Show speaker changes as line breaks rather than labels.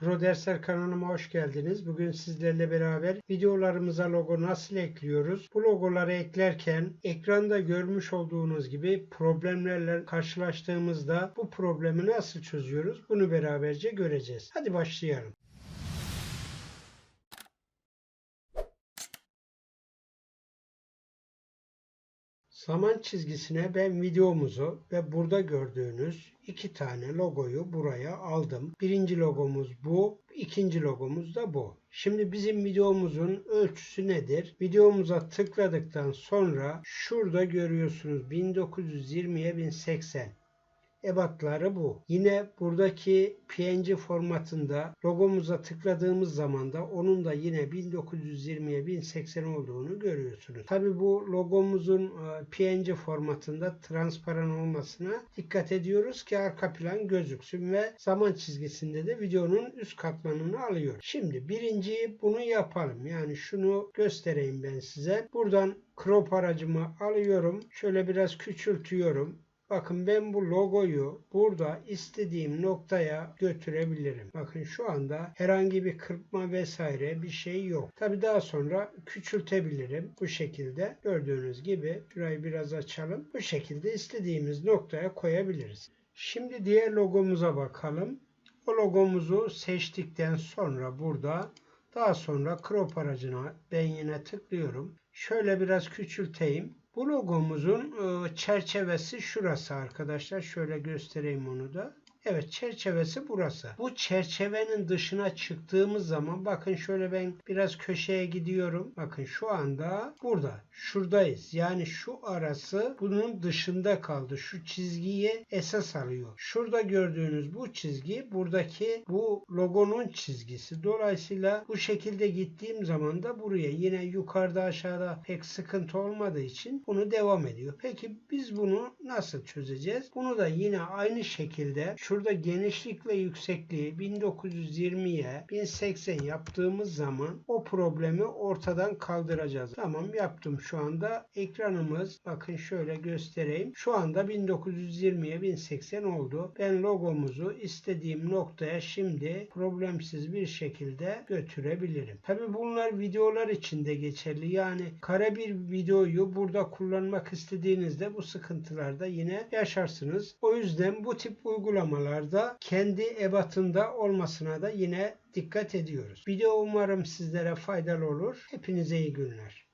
Pro Dersler kanalıma hoş geldiniz. Bugün sizlerle beraber videolarımıza logo nasıl ekliyoruz? Bu logoları eklerken ekranda görmüş olduğunuz gibi problemlerle karşılaştığımızda bu problemi nasıl çözüyoruz? Bunu beraberce göreceğiz. Hadi başlayalım. Zaman çizgisine ben videomuzu ve burada gördüğünüz iki tane logoyu buraya aldım. Birinci logomuz bu, ikinci logomuz da bu. Şimdi bizim videomuzun ölçüsü nedir? Videomuza tıkladıktan sonra şurada görüyorsunuz 1920'ye 1080 ebatları bu. Yine buradaki PNG formatında logomuza tıkladığımız zaman da onun da yine 1920'ye 1080 olduğunu görüyorsunuz. Tabi bu logomuzun e, PNG formatında transparan olmasına dikkat ediyoruz ki arka plan gözüksün ve zaman çizgisinde de videonun üst katmanını alıyor. Şimdi birinci bunu yapalım. Yani şunu göstereyim ben size. Buradan crop aracımı alıyorum. Şöyle biraz küçültüyorum. Bakın ben bu logoyu burada istediğim noktaya götürebilirim. Bakın şu anda herhangi bir kırpma vesaire bir şey yok. Tabi daha sonra küçültebilirim. Bu şekilde gördüğünüz gibi şurayı biraz açalım. Bu şekilde istediğimiz noktaya koyabiliriz. Şimdi diğer logomuza bakalım. O logomuzu seçtikten sonra burada daha sonra crop aracına ben yine tıklıyorum. Şöyle biraz küçülteyim. Bu logomuzun e, çerçevesi şurası arkadaşlar. Şöyle göstereyim onu da. Evet çerçevesi burası. Bu çerçevenin dışına çıktığımız zaman bakın şöyle ben biraz köşeye gidiyorum. Bakın şu anda burada. Şuradayız. Yani şu arası bunun dışında kaldı. Şu çizgiyi esas alıyor. Şurada gördüğünüz bu çizgi buradaki bu logonun çizgisi. Dolayısıyla bu şekilde gittiğim zaman da buraya yine yukarıda aşağıda pek sıkıntı olmadığı için bunu devam ediyor. Peki biz bunu nasıl çözeceğiz? Bunu da yine aynı şekilde şu şurada genişlik ve yüksekliği 1920'ye 1080 yaptığımız zaman o problemi ortadan kaldıracağız. Tamam yaptım şu anda. Ekranımız bakın şöyle göstereyim. Şu anda 1920'ye 1080 oldu. Ben logomuzu istediğim noktaya şimdi problemsiz bir şekilde götürebilirim. Tabi bunlar videolar için de geçerli. Yani kare bir videoyu burada kullanmak istediğinizde bu sıkıntılarda yine yaşarsınız. O yüzden bu tip uygulamalarda kendi ebatında olmasına da yine dikkat ediyoruz. Video umarım sizlere faydalı olur. Hepinize iyi günler.